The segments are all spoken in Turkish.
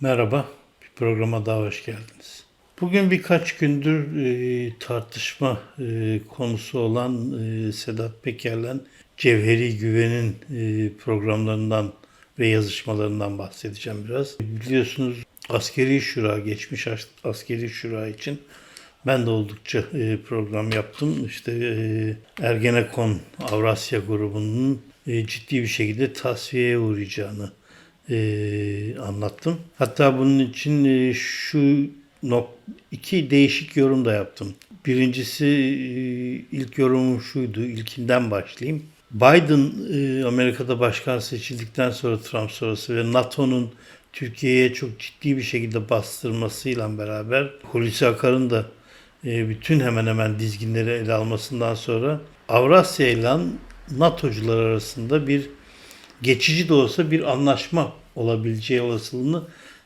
Merhaba, bir programa daha hoş geldiniz. Bugün birkaç gündür e, tartışma e, konusu olan e, Sedat Peker'le Cevheri Güven'in e, programlarından ve yazışmalarından bahsedeceğim biraz. Biliyorsunuz askeri şura, geçmiş as- askeri şura için ben de oldukça e, program yaptım. İşte e, Ergenekon Avrasya grubunun e, ciddi bir şekilde tasfiyeye uğrayacağını e, anlattım. Hatta bunun için e, şu nok iki değişik yorum da yaptım. Birincisi e, ilk yorumum şuydu. İlkinden başlayayım. Biden e, Amerika'da başkan seçildikten sonra Trump sonrası ve NATO'nun Türkiye'ye çok ciddi bir şekilde bastırmasıyla beraber Hulusi Akar'ın da e, bütün hemen hemen dizginleri ele almasından sonra Avrasya ile NATO'cular arasında bir geçici de olsa bir anlaşma olabileceği olasılığını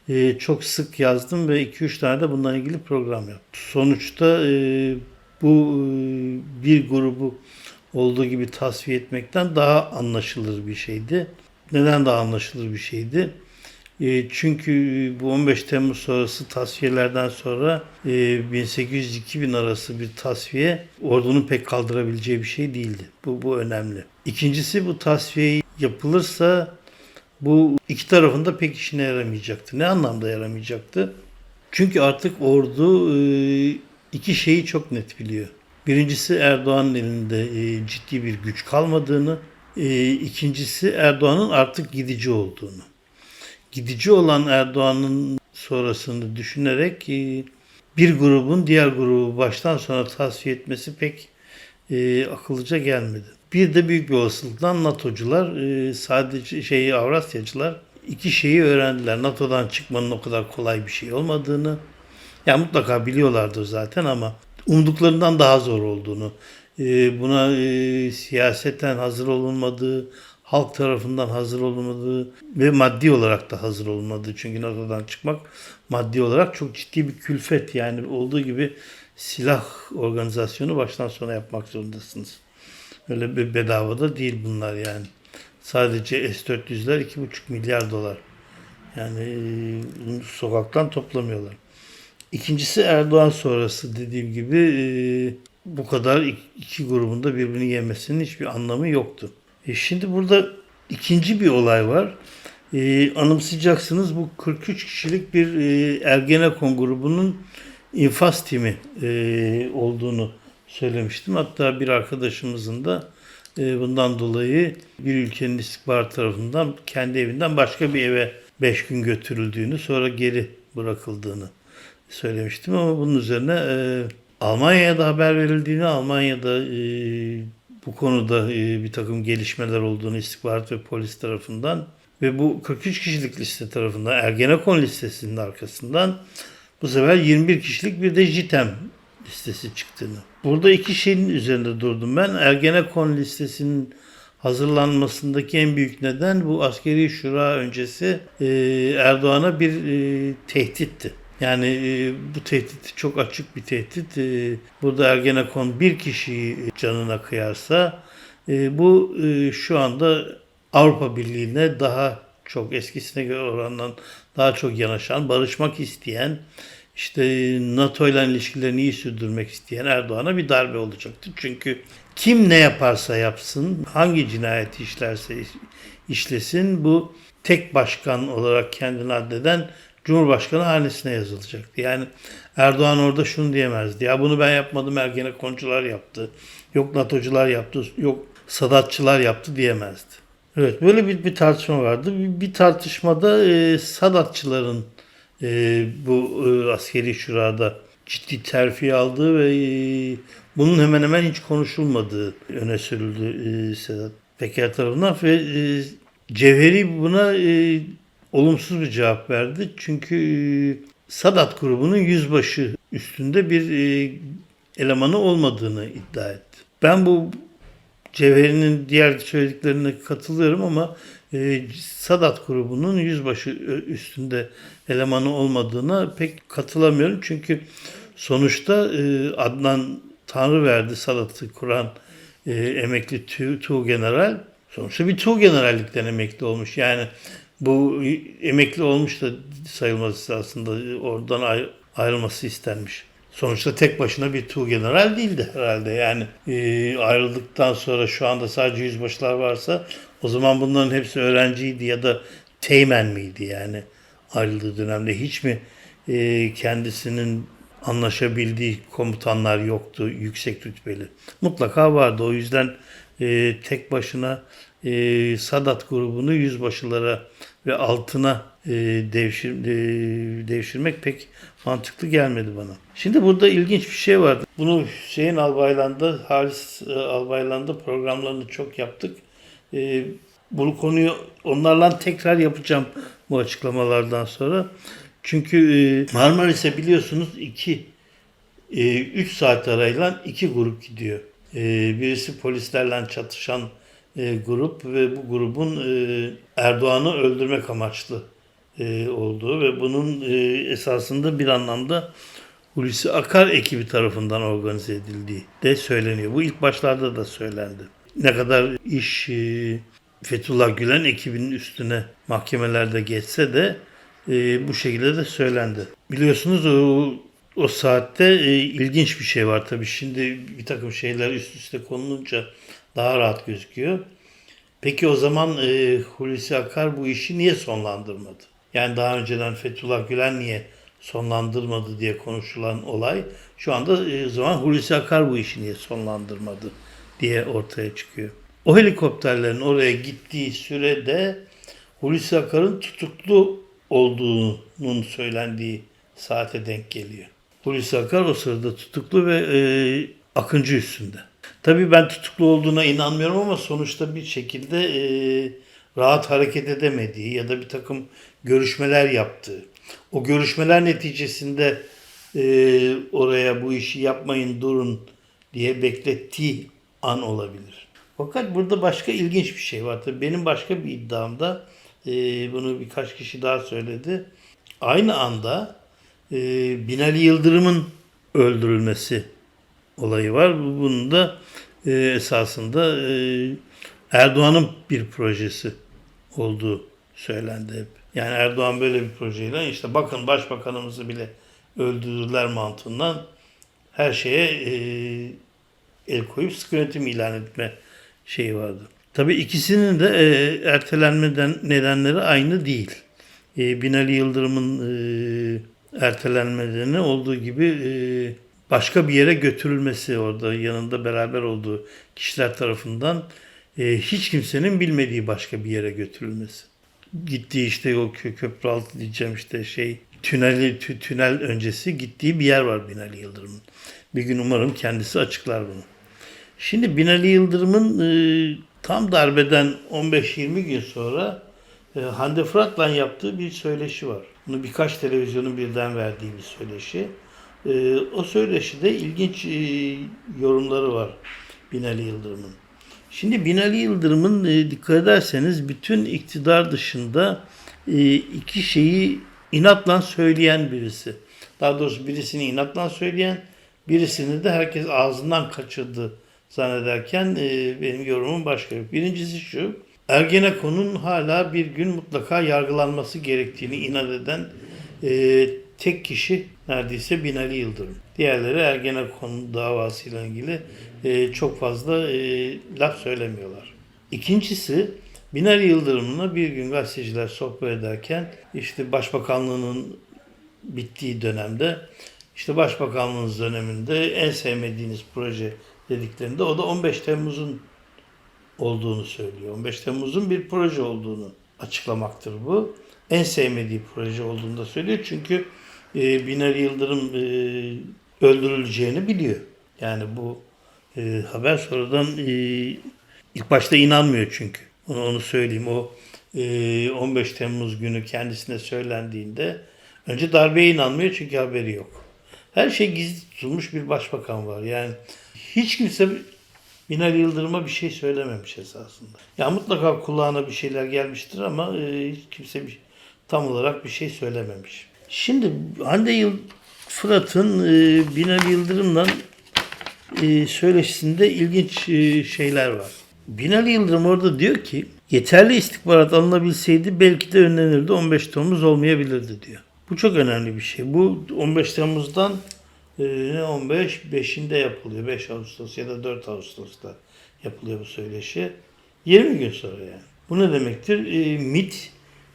e, çok sık yazdım ve 2-3 tane de bununla ilgili program yaptım. Sonuçta e, bu e, bir grubu olduğu gibi tasfiye etmekten daha anlaşılır bir şeydi. Neden daha anlaşılır bir şeydi? E, çünkü bu 15 Temmuz sonrası tasfiyelerden sonra e, 1800-2000 arası bir tasfiye ordunun pek kaldırabileceği bir şey değildi. Bu, bu önemli. İkincisi bu tasfiye yapılırsa bu iki tarafında pek işine yaramayacaktı. Ne anlamda yaramayacaktı? Çünkü artık ordu e, iki şeyi çok net biliyor. Birincisi Erdoğan'ın elinde e, ciddi bir güç kalmadığını, e, ikincisi Erdoğan'ın artık gidici olduğunu gidici olan Erdoğan'ın sonrasını düşünerek bir grubun diğer grubu baştan sona tasfiye etmesi pek akıllıca gelmedi. Bir de büyük bir olasılıkla NATO'cular e, sadece şeyi Avrasyacılar iki şeyi öğrendiler. NATO'dan çıkmanın o kadar kolay bir şey olmadığını. Ya mutlaka biliyorlardır zaten ama umduklarından daha zor olduğunu, e, buna e, siyaseten hazır olunmadığı, halk tarafından hazır olmadığı ve maddi olarak da hazır olmadığı. Çünkü NATO'dan çıkmak maddi olarak çok ciddi bir külfet. Yani olduğu gibi silah organizasyonu baştan sona yapmak zorundasınız. Öyle bir bedava da değil bunlar yani. Sadece S-400'ler 2,5 milyar dolar. Yani e, sokaktan toplamıyorlar. İkincisi Erdoğan sonrası dediğim gibi e, bu kadar iki grubun da birbirini yemesinin hiçbir anlamı yoktu. E şimdi burada ikinci bir olay var. E, anımsayacaksınız bu 43 kişilik bir e, Ergenekon grubunun infaz timi e, olduğunu söylemiştim. Hatta bir arkadaşımızın da e, bundan dolayı bir ülkenin istihbarat tarafından kendi evinden başka bir eve 5 gün götürüldüğünü sonra geri bırakıldığını söylemiştim ama bunun üzerine e, Almanya'ya da haber verildiğini, Almanya'da e, bu konuda e, bir takım gelişmeler olduğunu istihbarat ve polis tarafından ve bu 43 kişilik liste tarafından Ergenekon listesinin arkasından bu sefer 21 kişilik bir de JITEM listesi çıktığını. Burada iki şeyin üzerinde durdum ben. Ergenekon listesinin hazırlanmasındaki en büyük neden bu askeri şura öncesi e, Erdoğan'a bir e, tehditti. Yani e, bu tehdit çok açık bir tehdit. E, burada Ergenekon bir kişiyi canına kıyarsa e, bu e, şu anda Avrupa Birliği'ne daha çok eskisine göre orandan daha çok yanaşan, barışmak isteyen, işte NATO ile ilişkilerini iyi sürdürmek isteyen Erdoğan'a bir darbe olacaktı. Çünkü kim ne yaparsa yapsın, hangi cinayeti işlerse işlesin bu tek başkan olarak kendini addeden Cumhurbaşkanı hanesine yazılacaktı. Yani Erdoğan orada şunu diyemezdi. Ya bunu ben yapmadım Ergenekoncular yaptı. Yok NATO'cular yaptı. Yok Sadatçılar yaptı diyemezdi. Evet böyle bir, bir tartışma vardı. Bir, bir tartışmada e, Sadatçıların e, bu e, askeri şurada ciddi terfi aldığı ve e, bunun hemen hemen hiç konuşulmadığı öne sürüldü e, Sedat Peker tarafından ve e, Cevheri buna e, olumsuz bir cevap verdi. Çünkü e, Sadat grubunun yüzbaşı üstünde bir e, elemanı olmadığını iddia etti. Ben bu Cevheri'nin diğer söylediklerine katılıyorum ama e, Sadat grubunun yüzbaşı üstünde elemanı olmadığına pek katılamıyorum. Çünkü sonuçta e, Adnan Tanrıverdi Sadat'ı kuran e, emekli Tu, tu General sonuçta bir Tu Generallikten emekli olmuş. Yani Bu emekli olmuş da sayılması aslında oradan ay- ayrılması istenmiş. Sonuçta tek başına bir tuğgeneral değildi herhalde. Yani e, ayrıldıktan sonra şu anda sadece yüzbaşılar varsa o zaman bunların hepsi öğrenciydi ya da teğmen miydi yani ayrıldığı dönemde hiç mi e, kendisinin anlaşabildiği komutanlar yoktu yüksek rütbeli. Mutlaka vardı. O yüzden e, tek başına e, Sadat grubunu yüzbaşılara ve altına e, devşir, e, devşirmek pek mantıklı gelmedi bana. Şimdi burada ilginç bir şey vardı. Bunu Hüseyin Albaylan'da, Halis e, Albaylan'da programlarını çok yaptık. E, bu konuyu onlarla tekrar yapacağım bu açıklamalardan sonra. Çünkü e, Marmaris'e biliyorsunuz iki 3 saat arayla iki grup gidiyor. E, birisi polislerle çatışan e, grup ve bu grubun e, Erdoğan'ı öldürmek amaçlı e, olduğu ve bunun e, esasında bir anlamda Hulusi Akar ekibi tarafından organize edildiği de söyleniyor. Bu ilk başlarda da söylendi. Ne kadar iş e, Fethullah Gülen ekibinin üstüne mahkemelerde geçse de e, bu şekilde de söylendi. Biliyorsunuz o, o saatte e, ilginç bir şey var tabii. Şimdi bir takım şeyler üst üste konulunca daha rahat gözüküyor. Peki o zaman e, Hulusi Akar bu işi niye sonlandırmadı? Yani daha önceden Fethullah Gülen niye sonlandırmadı diye konuşulan olay şu anda e, zaman Hulusi Akar bu işi niye sonlandırmadı diye ortaya çıkıyor. O helikopterlerin oraya gittiği sürede Hulusi Akar'ın tutuklu olduğunun söylendiği saate denk geliyor. Hulusi Akar o sırada tutuklu ve e, Akıncı üstünde. Tabii ben tutuklu olduğuna inanmıyorum ama sonuçta bir şekilde e, rahat hareket edemediği ya da bir takım görüşmeler yaptığı, o görüşmeler neticesinde e, oraya bu işi yapmayın durun diye beklettiği an olabilir. Fakat burada başka ilginç bir şey var. Tabii benim başka bir iddiamda e, bunu birkaç kişi daha söyledi. Aynı anda e, Binali Yıldırım'ın öldürülmesi olayı var. Bu- Bunun da e, esasında e, Erdoğan'ın bir projesi olduğu söylendi hep. Yani Erdoğan böyle bir projeyle işte bakın başbakanımızı bile öldürdüler mantığından her şeye e, el koyup sıkı ilan etme şeyi vardı. Tabii ikisinin de e, ertelenmeden nedenleri aynı değil. E, Binali Yıldırım'ın e, ertelenme nedeni olduğu gibi e, başka bir yere götürülmesi orada yanında beraber olduğu kişiler tarafından e, hiç kimsenin bilmediği başka bir yere götürülmesi. Gittiği işte o kö- köprü altı diyeceğim işte şey tüneli tü- tünel öncesi gittiği bir yer var Binali Yıldırım'ın. Bir gün umarım kendisi açıklar bunu. Şimdi Binali Yıldırım'ın e, tam darbeden 15-20 gün sonra e, Hande Fırat'la yaptığı bir söyleşi var. Bunu birkaç televizyonun birden verdiği bir söyleşi. E, o söyleşide ilginç e, yorumları var Binali Yıldırım'ın. Şimdi Binali Yıldırım'ın e, dikkat ederseniz bütün iktidar dışında e, iki şeyi inatla söyleyen birisi. Daha doğrusu birisini inatla söyleyen, birisini de herkes ağzından kaçırdı zannederken e, benim yorumum başka. Birincisi şu, Ergenekon'un hala bir gün mutlaka yargılanması gerektiğini inat eden e, tek kişi neredeyse Binali Yıldırım. Diğerleri Ergenekon davasıyla ilgili e, çok fazla e, laf söylemiyorlar. İkincisi Binali Yıldırım'la bir gün gazeteciler sohbet ederken işte başbakanlığının bittiği dönemde işte başbakanlığınız döneminde en sevmediğiniz proje dediklerinde o da 15 Temmuz'un olduğunu söylüyor. 15 Temmuz'un bir proje olduğunu açıklamaktır bu. En sevmediği proje olduğunu da söylüyor. Çünkü e, Binali Yıldırım e, öldürüleceğini biliyor. Yani bu e, haber sonradan e, ilk başta inanmıyor çünkü. Onu, onu söyleyeyim. O e, 15 Temmuz günü kendisine söylendiğinde önce darbeye inanmıyor çünkü haberi yok. Her şey gizli tutulmuş bir başbakan var. Yani hiç kimse Binali Yıldırım'a bir şey söylememiş esasında. Ya mutlaka kulağına bir şeyler gelmiştir ama e, hiç kimse bir, tam olarak bir şey söylememiş. Şimdi Hande Yıl Fırat'ın e, Binali Yıldırım'la e, söyleşisinde ilginç e, şeyler var. Binali Yıldırım orada diyor ki Yeterli istihbarat alınabilseydi belki de önlenirdi 15 Temmuz olmayabilirdi diyor. Bu çok önemli bir şey. Bu 15 Temmuz'dan ne 15 5'inde yapılıyor. 5 Ağustos ya da 4 Ağustos'ta yapılıyor bu söyleşi. 20 gün sonra yani. Bu ne demektir? E, MIT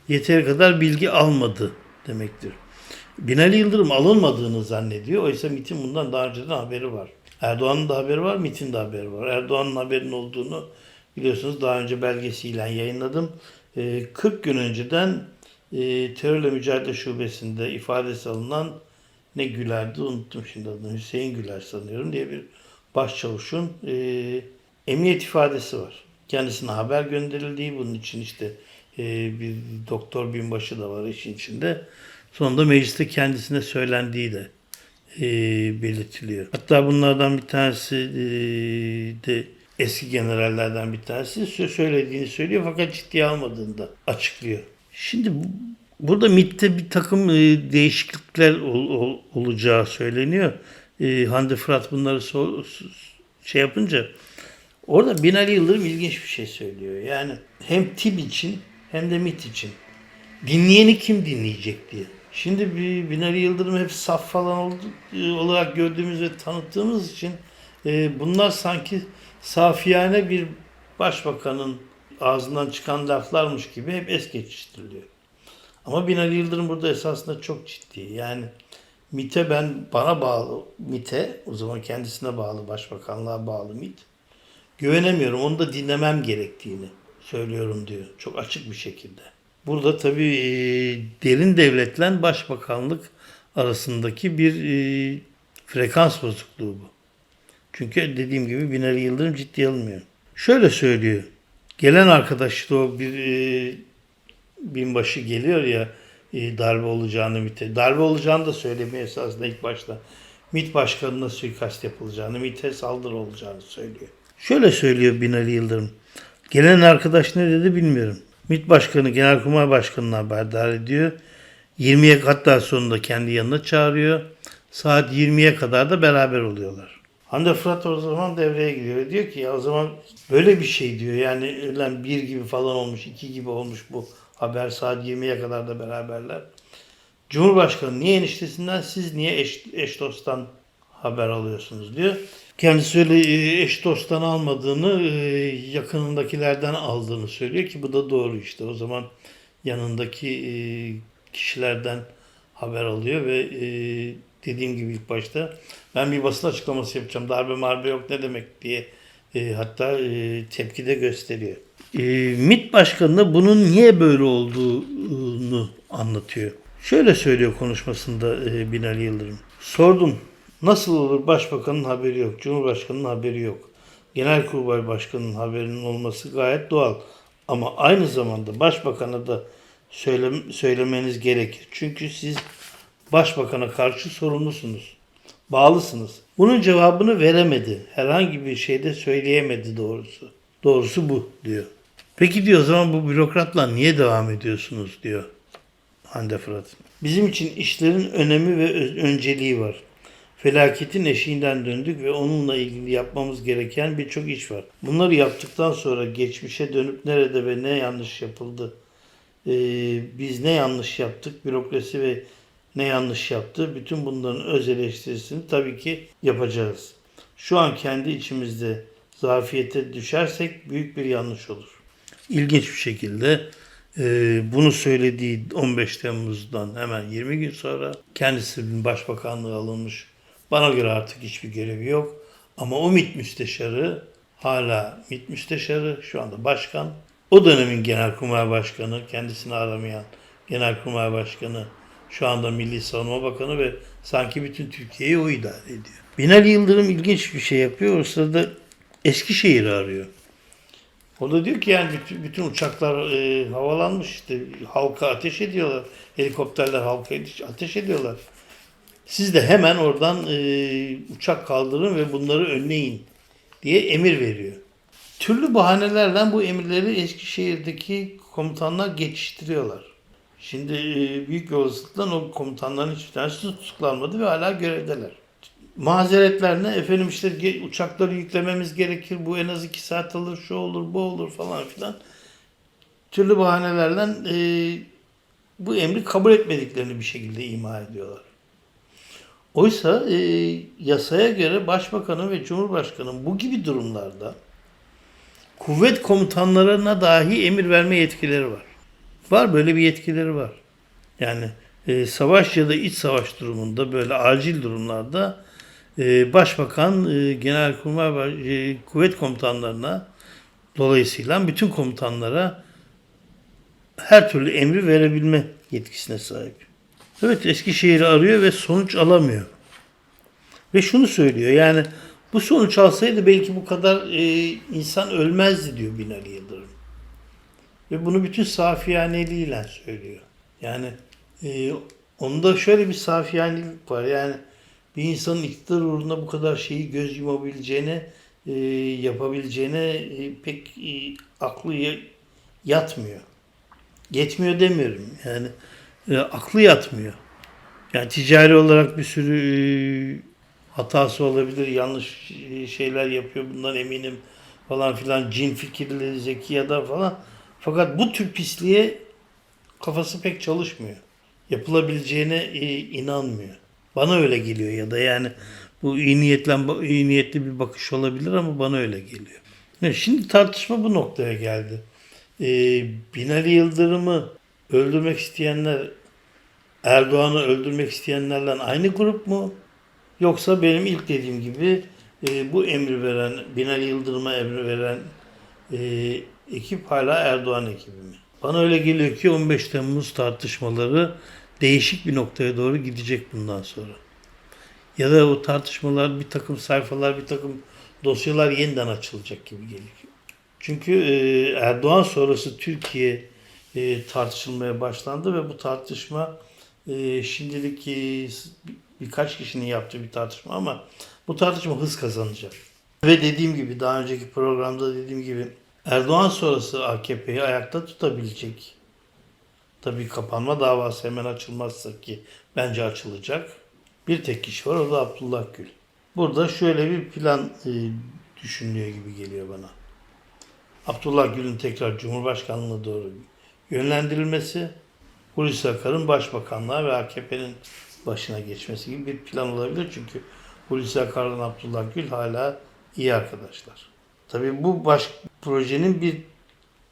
yeteri kadar bilgi almadı demektir. Binali Yıldırım alınmadığını zannediyor. Oysa MIT'in bundan daha önceden haberi var. Erdoğan'ın da haberi var, MIT'in de haberi var. Erdoğan'ın haberinin olduğunu biliyorsunuz daha önce belgesiyle yayınladım. E, 40 gün önceden e, terörle mücadele şubesinde ifadesi alınan ne Güler'di unuttum şimdi adını Hüseyin Güler sanıyorum diye bir başçavuşun e, emniyet ifadesi var. Kendisine haber gönderildiği bunun için işte e, bir doktor binbaşı da var işin içinde. Sonunda mecliste kendisine söylendiği de e, belirtiliyor. Hatta bunlardan bir tanesi e, de eski generallerden bir tanesi sö- söylediğini söylüyor fakat ciddiye almadığını da açıklıyor. Şimdi bu- burada MIT'te bir takım e, değişiklikler ol- ol- olacağı söyleniyor. E, Hande Fırat bunları so- şey yapınca orada Binali Yıldırım ilginç bir şey söylüyor. Yani hem TİB için hem de MIT için. Dinleyeni kim dinleyecek diye. Şimdi bir Binali Yıldırım hep saf falan oldu, e, olarak gördüğümüz ve tanıttığımız için e, bunlar sanki safiyane bir başbakanın ağzından çıkan laflarmış gibi hep es geçiştiriliyor. Ama Binali Yıldırım burada esasında çok ciddi. Yani MİT'e ben bana bağlı MİT'e o zaman kendisine bağlı başbakanlığa bağlı MİT güvenemiyorum. Onu da dinlemem gerektiğini söylüyorum diyor. Çok açık bir şekilde. Burada tabii e, derin devletle başbakanlık arasındaki bir e, frekans bozukluğu bu. Çünkü dediğim gibi Binali Yıldırım ciddiye alınmıyor. Şöyle söylüyor. Gelen arkadaş da o bir e, binbaşı geliyor ya e, darbe olacağını MİT'e. Darbe olacağını da söylemiyor esasında ilk başta. MİT başkanına suikast yapılacağını, MİT'e saldırı olacağını söylüyor. Şöyle söylüyor Binali Yıldırım. Gelen arkadaş ne dedi bilmiyorum. MİT Başkanı Genelkurmay Başkanı'nı haberdar ediyor. 20'ye hatta sonunda kendi yanına çağırıyor. Saat 20'ye kadar da beraber oluyorlar. Hande Fırat o zaman devreye giriyor. Diyor ki ya o zaman böyle bir şey diyor. Yani lan bir gibi falan olmuş, iki gibi olmuş bu haber. Saat 20'ye kadar da beraberler. Cumhurbaşkanı niye eniştesinden siz niye eş, eş dosttan haber alıyorsunuz diyor. Kendisi öyle e, eş dosttan almadığını e, yakınındakilerden aldığını söylüyor ki bu da doğru işte. O zaman yanındaki e, kişilerden haber alıyor ve dediğim gibi ilk başta ben bir basın açıklaması yapacağım. Darbe marbe yok ne demek diye hatta e, tepki de gösteriyor. E, MİT Başkanı bunun niye böyle olduğunu anlatıyor. Şöyle söylüyor konuşmasında e, Binali Yıldırım. Sordum nasıl olur başbakanın haberi yok, cumhurbaşkanının haberi yok. Genelkurmay başkanının haberinin olması gayet doğal. Ama aynı zamanda başbakana da söyle, söylemeniz gerekir. Çünkü siz başbakana karşı sorumlusunuz. Bağlısınız. Bunun cevabını veremedi. Herhangi bir şeyde söyleyemedi doğrusu. Doğrusu bu diyor. Peki diyor o zaman bu bürokratla niye devam ediyorsunuz diyor Hande Fırat. Bizim için işlerin önemi ve önceliği var. Felaketin eşiğinden döndük ve onunla ilgili yapmamız gereken birçok iş var. Bunları yaptıktan sonra geçmişe dönüp nerede ve ne yanlış yapıldı, ee, biz ne yanlış yaptık, bürokrasi ve ne yanlış yaptı, bütün bunların öz eleştirisini tabii ki yapacağız. Şu an kendi içimizde zafiyete düşersek büyük bir yanlış olur. İlginç bir şekilde e, bunu söylediği 15 Temmuz'dan hemen 20 gün sonra kendisinin başbakanlığı alınmış. Bana göre artık hiçbir görevi yok. Ama o MİT müsteşarı hala MİT müsteşarı şu anda başkan. O dönemin genelkurmay başkanı kendisini aramayan genelkurmay başkanı şu anda Milli Savunma Bakanı ve sanki bütün Türkiye'yi o idare ediyor. Binali Yıldırım ilginç bir şey yapıyor. O sırada Eskişehir'i arıyor. O da diyor ki yani bütün, bütün uçaklar e, havalanmış işte halka ateş ediyorlar. Helikopterler halka ateş ediyorlar. Siz de hemen oradan e, uçak kaldırın ve bunları önleyin diye emir veriyor. Türlü bahanelerden bu emirleri Eskişehir'deki komutanlar geçiştiriyorlar. Şimdi e, büyük olasılıkla o komutanların hiçbir tanesi tutuklanmadı ve hala görevdeler. Mazeretler ne? Efendim işte uçakları yüklememiz gerekir. Bu en az iki saat alır, şu olur, bu olur falan filan. türlü bahanelerle e, bu emri kabul etmediklerini bir şekilde ima ediyorlar. Oysa e, yasaya göre başbakanın ve cumhurbaşkanının bu gibi durumlarda kuvvet komutanlarına dahi emir verme yetkileri var. Var böyle bir yetkileri var. Yani e, savaş ya da iç savaş durumunda böyle acil durumlarda başbakan e, genelkurmay e, kuvvet komutanlarına dolayısıyla bütün komutanlara her türlü emri verebilme yetkisine sahip. Evet Eskişehir'i arıyor ve sonuç alamıyor. Ve şunu söylüyor yani bu sonuç alsaydı belki bu kadar e, insan ölmezdi diyor Binali Yıldırım. Ve bunu bütün safiyaneliğiyle söylüyor. Yani e, onda şöyle bir safiyanelik var. Yani bir insanın iktidar uğruna bu kadar şeyi göz yumabileceğine, e, yapabileceğine e, pek e, aklı ya- yatmıyor. Yetmiyor demiyorum. Yani e, aklı yatmıyor. Yani ticari olarak bir sürü e, hatası olabilir, yanlış e, şeyler yapıyor bundan eminim falan filan cin fikirli zeki ya da falan. Fakat bu tür pisliğe kafası pek çalışmıyor. Yapılabileceğine e, inanmıyor. Bana öyle geliyor ya da yani bu iyi niyetle iyi niyetli bir bakış olabilir ama bana öyle geliyor. Şimdi tartışma bu noktaya geldi. E, Binali Yıldırım'ı öldürmek isteyenler Erdoğan'ı öldürmek isteyenlerle aynı grup mu? Yoksa benim ilk dediğim gibi e, bu emri veren, Binali Yıldırım'a emri veren e, ekip hala Erdoğan ekibi mi? Bana öyle geliyor ki 15 Temmuz tartışmaları değişik bir noktaya doğru gidecek bundan sonra. Ya da o tartışmalar bir takım sayfalar, bir takım dosyalar yeniden açılacak gibi geliyor. Çünkü e, Erdoğan sonrası Türkiye e, tartışılmaya başlandı ve bu tartışma e, şimdilik birkaç kişinin yaptığı bir tartışma ama bu tartışma hız kazanacak. Ve dediğim gibi daha önceki programda dediğim gibi Erdoğan sonrası AKP'yi ayakta tutabilecek. Tabii kapanma davası hemen açılmazsa ki bence açılacak. Bir tek kişi var o da Abdullah Gül. Burada şöyle bir plan e, düşünülüyor gibi geliyor bana. Abdullah Gül'ün tekrar Cumhurbaşkanlığına doğru yönlendirilmesi, Hulusi Akar'ın başbakanlığa ve AKP'nin başına geçmesi gibi bir plan olabilir. Çünkü Hulusi Akar'la Abdullah Gül hala iyi arkadaşlar. Tabii bu baş projenin bir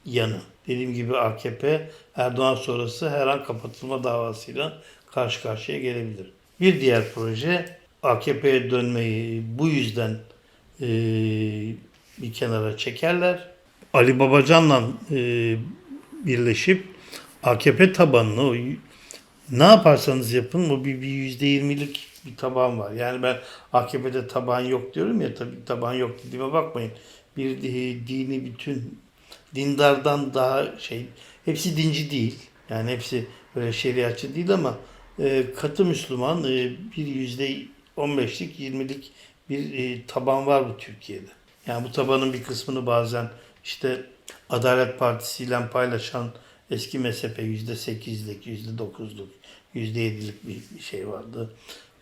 yanı. Dediğim gibi AKP Erdoğan sonrası her an kapatılma davasıyla karşı karşıya gelebilir. Bir diğer proje AKP'ye dönmeyi bu yüzden e, bir kenara çekerler. Ali Babacan'la e, birleşip AKP tabanını ne yaparsanız yapın o bir, bir yüzde yirmilik bir taban var. Yani ben AKP'de taban yok diyorum ya tabii taban yok dediğime bakmayın. Bir di- dini bütün dindardan daha şey hepsi dinci değil. Yani hepsi böyle şeriatçı değil ama e, katı Müslüman e, bir yüzde 15'lik 20'lik bir e, taban var bu Türkiye'de. Yani bu tabanın bir kısmını bazen işte Adalet Partisi ile paylaşan eski mezhepe yüzde sekizlik, yüzde dokuzluk, yüzde yedilik bir şey vardı.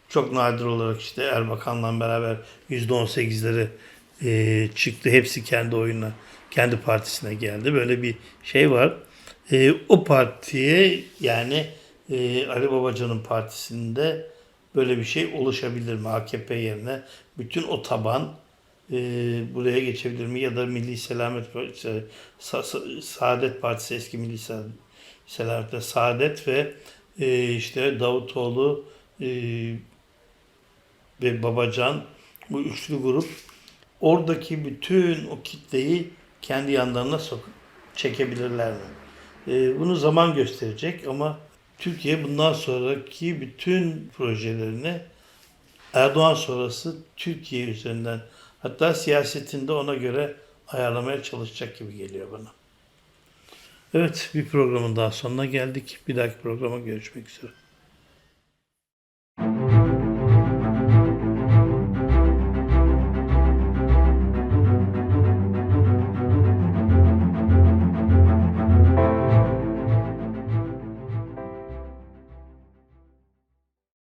Çok nadir olarak işte Erbakan'la beraber yüzde on sekizleri e, çıktı. Hepsi kendi oyuna, kendi partisine geldi. Böyle bir şey var. E, o partiye yani e, Ali Babacan'ın partisinde böyle bir şey oluşabilir mi? AKP yerine bütün o taban e, buraya geçebilir mi? Ya da Milli Selamet Sa- Sa- Saadet Partisi, eski Milli Selamet'te Saadet ve e, işte Davutoğlu e, ve Babacan bu üçlü grup oradaki bütün o kitleyi kendi yanlarına sok çekebilirler mi? E, bunu zaman gösterecek ama Türkiye bundan sonraki bütün projelerini Erdoğan sonrası Türkiye üzerinden hatta siyasetinde ona göre ayarlamaya çalışacak gibi geliyor bana. Evet bir programın daha sonuna geldik. Bir dahaki programa görüşmek üzere.